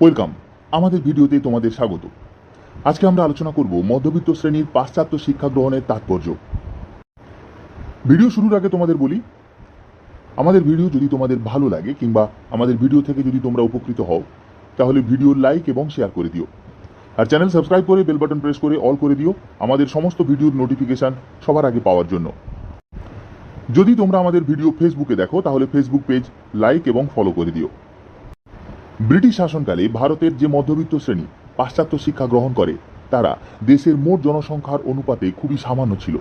Welcome. আমাদের ভিডিওতে তোমাদের স্বাগত। আজকে আমরা আলোচনা করব মধ্যবিত্ত শ্রেণির পাশ্চাত্য শিক্ষা গ্রহণের তাৎপর্য। ভিডিও শুরুর আগে তোমাদের বলি, আমাদের ভিডিও যদি তোমাদের ভালো লাগে কিংবা আমাদের ভিডিও থেকে যদি তোমরা উপকৃত হও, তাহলে ভিডিও লাইক এবং শেয়ার করে দিও। আর চ্যানেল সাবস্ক্রাইব করে বেল বাটন প্রেস করে অল করে দিও আমাদের সমস্ত ভিডিওর নোটিফিকেশন সবার আগে পাওয়ার জন্য। যদি তোমরা আমাদের ভিডিও ফেসবুকে দেখো, তাহলে ফেসবুক পেজ লাইক এবং ফলো করে দিও। ব্রিটিশ শাসনকালে ভারতের যে মধ্যবিত্ত শ্রেণি পাশ্চাত্য শিক্ষা গ্রহণ করে, তারা দেশের মোট জনসংখ্যার অনুপাতে খুবই সামান্য ছিল।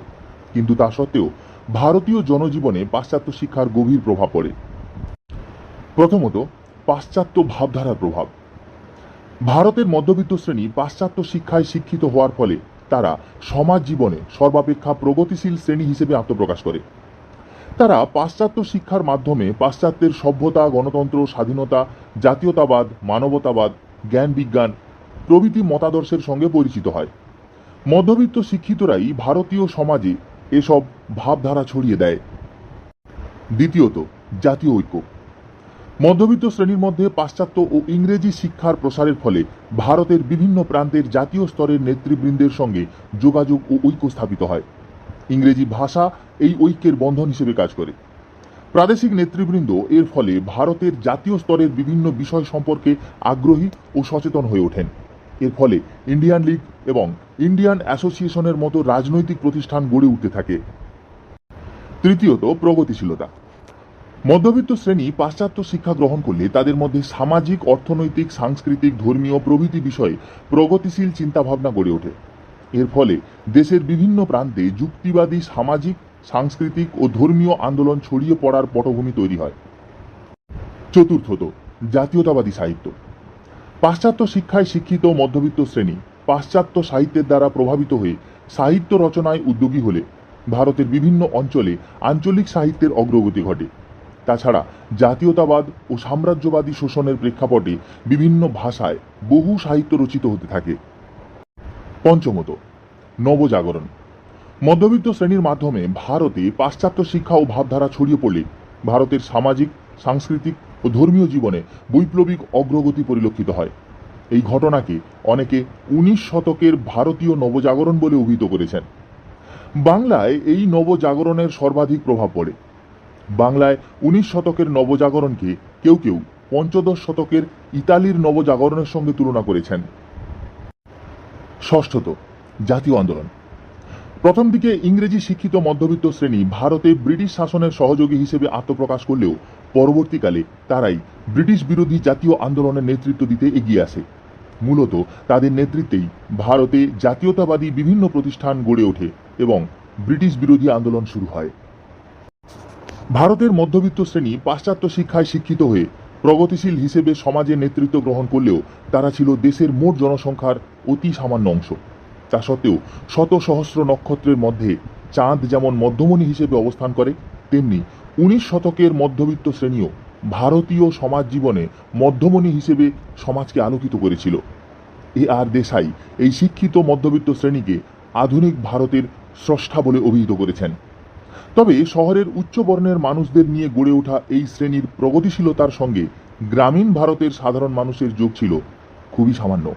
কিন্তু তা সত্ত্বেও ভারতীয় জনজীবনে পাশ্চাত্য শিক্ষার গভীর প্রভাব পড়ে। প্রথমত, পাশ্চাত্য ভাবধারার প্রভাব। ভারতের মধ্যবিত্ত শ্রেণি পাশ্চাত্য শিক্ষায় শিক্ষিত হওয়ার ফলে তারা সমাজ জীবনে সর্বাপেক্ষা প্রগতিশীল শ্রেণি হিসেবে আত্মপ্রকাশ করে। তারা পাশ্চাত্য শিক্ষার মাধ্যমে পাশ্চাত্যের সভ্যতা, গণতন্ত্র, স্বাধীনতা, জাতীয়তাবাদ, মানবতাবাদ, জ্ঞান বিজ্ঞান প্রভৃতি মতাদর্শের সঙ্গে পরিচিত হয়। মধ্যবিত্ত শিক্ষিতরাই ভারতীয় সমাজে এসব ভাবধারা ছড়িয়ে দেয়। দ্বিতীয়ত, জাতীয় ঐক্য। মধ্যবিত্ত শ্রেণির মধ্যে পাশ্চাত্য ও ইংরেজি শিক্ষার প্রসারের ফলে ভারতের বিভিন্ন প্রান্তের জাতীয় স্তরের নেতৃবৃন্দের সঙ্গে যোগাযোগ ও ঐক্য স্থাপিত হয়। ইংরেজি ভাষা এই ঐক্যের বন্ধন হিসেবে কাজ করে। প্রাদেশিক নেতৃবৃন্দ এর ফলে ভারতের জাতীয় স্তরের বিভিন্ন বিষয় সম্পর্কে আগ্রহী ও সচেতন হয়ে ওঠেন। এর ফলে ইন্ডিয়ান লীগ এবং ইন্ডিয়ান অ্যাসোসিয়েশনের মতো রাজনৈতিক প্রতিষ্ঠান গড়ে উঠতে থাকে। তৃতীয়ত, প্রগতিশীলতা। মধ্যবিত্ত শ্রেণি পাশ্চাত্য শিক্ষা গ্রহণ করলে তাদের মধ্যে সামাজিক, অর্থনৈতিক, সাংস্কৃতিক, ধর্মীয় প্রভৃতি বিষয়ে প্রগতিশীল চিন্তাভাবনা গড়ে ওঠে। এর ফলে দেশের বিভিন্ন প্রান্তে যুক্তিবাদী সামাজিক, সাংস্কৃতিক ও ধর্মীয় আন্দোলন ছড়িয়ে পড়ার পটভূমি তৈরি হয়। চতুর্থত, জাতীয়তাবাদী সাহিত্য। পাশ্চাত্য শিক্ষায় শিক্ষিত মধ্যবিত্ত শ্রেণি পাশ্চাত্য সাহিত্যের দ্বারা প্রভাবিত হয়ে সাহিত্য রচনায় উদ্যোগী হলে ভারতের বিভিন্ন অঞ্চলে আঞ্চলিক সাহিত্যের অগ্রগতি ঘটে। তাছাড়া জাতীয়তাবাদ ও সাম্রাজ্যবাদী শোষণের প্রেক্ষাপটে বিভিন্ন ভাষায় বহু সাহিত্য রচিত হতে থাকে। পঞ্চমত, নবজাগরণ। মধ্যবিত্ত শ্রেণির মাধ্যমে ভারতে পাশ্চাত্য শিক্ষা ও ভাবধারা ছড়িয়ে পড়লে ভারতের সামাজিক, সাংস্কৃতিক ও ধর্মীয় জীবনে বৈপ্লবিক অগ্রগতি পরিলক্ষিত হয়। এই ঘটনাকে অনেকে উনিশ শতকের ভারতীয় নবজাগরণ বলে অভিহিত করেছেন। বাংলায় এই নবজাগরণের সর্বাধিক প্রভাব পড়ে। বাংলায় উনিশ শতকের নবজাগরণকে কেউ কেউ পঞ্চদশ শতকের ইতালির নবজাগরণের সঙ্গে তুলনা করেছেন। ষষ্ঠত জাতীয় আন্দোলন। প্রথম দিকে ইংরেজি শিক্ষিত মধ্যবিত্ত শ্রেণি ভারতে ব্রিটিশ শাসনের সহযোগী হিসেবে আত্মপ্রকাশ করলেও পরবর্তীকালে তারাই ব্রিটিশ বিরোধী জাতীয় আন্দোলনের নেতৃত্ব দিতে এগিয়ে আসে। মূলত তাদের নেতৃত্বেই ভারতে জাতীয়তাবাদী বিভিন্ন প্রতিষ্ঠান গড়ে ওঠে এবং ব্রিটিশ বিরোধী আন্দোলন শুরু হয়। ভারতের মধ্যবিত্ত শ্রেণি পাশ্চাত্য শিক্ষায় শিক্ষিত হয়ে প্রগতিশীল হিসেবে সমাজে নেতৃত্ব গ্রহণ করলেও তারা ছিল দেশের মোট জনসংখ্যার অতি সামান্য অংশ। তা সত্ত্বেও শত সহস্র নক্ষত্রের মধ্যে চাঁদ যেমন মধ্যমণি হিসেবে অবস্থান করে, তেমনি উনিশ শতকের মধ্যবিত্ত শ্রেণীও ভারতীয় সমাজ জীবনে মধ্যমণি হিসেবে সমাজকে আলোকিত করেছিল। এ আর দেশাই এই শিক্ষিত মধ্যবিত্ত শ্রেণীকে আধুনিক ভারতের স্রষ্টা বলে অভিহিত করেছেন। তবে শহরের উচ্চ বর্ণের মানুষদের নিয়ে গড়ে ওঠা এই শ্রেণির প্রগতিশীলতার সঙ্গে গ্রামীণ ভারতের সাধারণ মানুষের যোগ ছিল খুবই সামান্য।